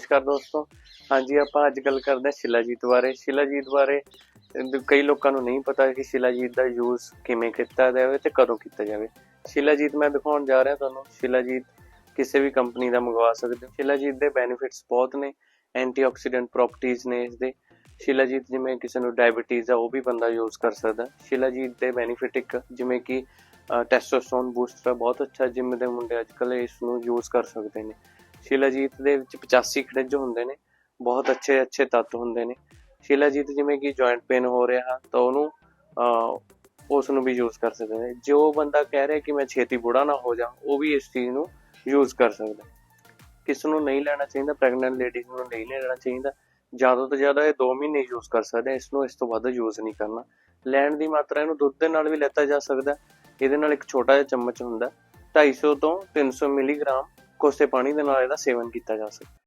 ਨਮਸਕਾਰ ਦੋਸਤੋ। ਹਾਂਜੀ, ਆਪਾਂ ਅੱਜ ਗੱਲ ਕਰਦੇ ਹਾਂ ਸ਼ਿਲਾਜੀਤ ਬਾਰੇ। ਸ਼ਿਲਾਜੀਤ ਬਾਰੇ ਕਈ ਲੋਕਾਂ ਨੂੰ ਨਹੀਂ ਪਤਾ ਕਿ ਸ਼ਿਲਾਜੀਤ ਦਾ ਯੂਜ਼ ਕਿਵੇਂ ਕੀਤਾ ਜਾਵੇ ਤੇ ਕਦੋਂ ਕੀਤਾ ਜਾਵੇ। ਸ਼ਿਲਾਜੀਤ, ਮੈਂ ਦਿਖਾਉਣ ਜਾ ਰਿਹਾ ਤੁਹਾਨੂੰ। ਸ਼ਿਲਾਜੀਤ ਕਿਸੇ ਵੀ ਕੰਪਨੀ ਦਾ ਮੰਗਵਾ ਸਕਦੇ ਹੋ। ਸ਼ਿਲਾਜੀਤ ਦੇ ਬੈਨੀਫਿਟਸ ਬਹੁਤ ਨੇ। ਐਂਟੀਆਕਸੀਡੈਂਟ ਪ੍ਰੋਪਰਟੀਆਂ ਨੇ ਇਸ ਦੇ ਸ਼ਿਲਾਜੀਤ ਜਿਵੇਂ ਕਿਸੇ ਨੂੰ ਡਾਇਬੀਟੀਜ਼ ਆ, ਉਹ ਵੀ ਬੰਦਾ ਯੂਜ਼ ਕਰ ਸਕਦਾ। ਸ਼ਿਲਾਜੀਤ ਦੇ ਬੈਨੀਫਿਟ ਇੱਕ, ਜਿਵੇਂ ਕਿ ਟੈਸਟੋਸਟੋਨ ਬੂਸਟਰ ਬਹੁਤ ਅੱਛਾ ਜਿਮ ਦੇ ਮੁੰਡੇ ਅੱਜਕੱਲ ਇਸ ਨੂੰ ਯੂਜ਼ ਕਰ ਸਕਦੇ ਨੇ। ਸ਼ਿਲਾਜੀਤ ਦੇ ਵਿੱਚ 85 ਖਣਿਜ ਹੁੰਦੇ ਨੇ ਬਹੁਤ ਅੱਛੇ ਅੱਛੇ ਤੱਤ ਹੁੰਦੇ ਨੇ। ਸ਼ਿਲਾਜੀਤ ਜਿਵੇਂ ਕਿ ਜੁਆਇੰਟ ਪੇਨ ਹੋ ਰਿਹਾ ਤਾਂ ਉਹਨੂੰ ਅਹ, ਉਸ ਨੂੰ ਵੀ ਯੂਜ਼ ਕਰ ਸਕਦੇ ਨੇ। ਜੋ ਬੰਦਾ ਕਹਿ ਰਿਹਾ ਕਿ ਮੈਂ ਛੇਤੀ ਬੁੜਾ ਨਾ ਹੋ ਜਾ ਉਹ ਵੀ ਇਸ ਚੀਜ਼ ਨੂੰ ਯੂਜ਼ ਕਰ ਸਕਦਾ। ਕਿਸ ਨੂੰ ਨਹੀਂ ਲੈਣਾ ਚਾਹੀਦਾ ਪ੍ਰੈਗਨੈਂਟ ਲੇਡੀਜ਼ ਨੂੰ ਨਹੀਂ ਲੈਣਾ ਚਾਹੀਦਾ। ਜ਼ਿਆਦਾ ਤੋਂ ਜ਼ਿਆਦਾ ਇਹ 2 ਮਹੀਨੇ ਯੂਜ਼ ਕਰ ਸਕਦੇ ਆ, ਇਸ ਨੂੰ ਇਸ ਤੋਂ ਵੱਧ ਯੂਜ਼ ਨਹੀਂ ਕਰਨਾ। ਲੈਣ ਦੀ ਮਾਤਰਾ ਇਹਨੂੰ ਦੁੱਧ ਦੇ ਨਾਲ ਵੀ ਲੈਤਾ ਜਾ ਸਕਦਾ। ਇਹਦੇ ਨਾਲ ਇੱਕ ਛੋਟਾ ਜਿਹਾ ਚਮਚ ਹੁੰਦਾ 250 ਤੋਂ 300 ਮਿਲੀਗ੍ਰਾਮ ਕੋਸੇ ਪਾਣੀ ਦੇ ਨਾਲ ਇਹਦਾ ਸੇਵਨ ਕੀਤਾ ਜਾ ਸਕਦਾ।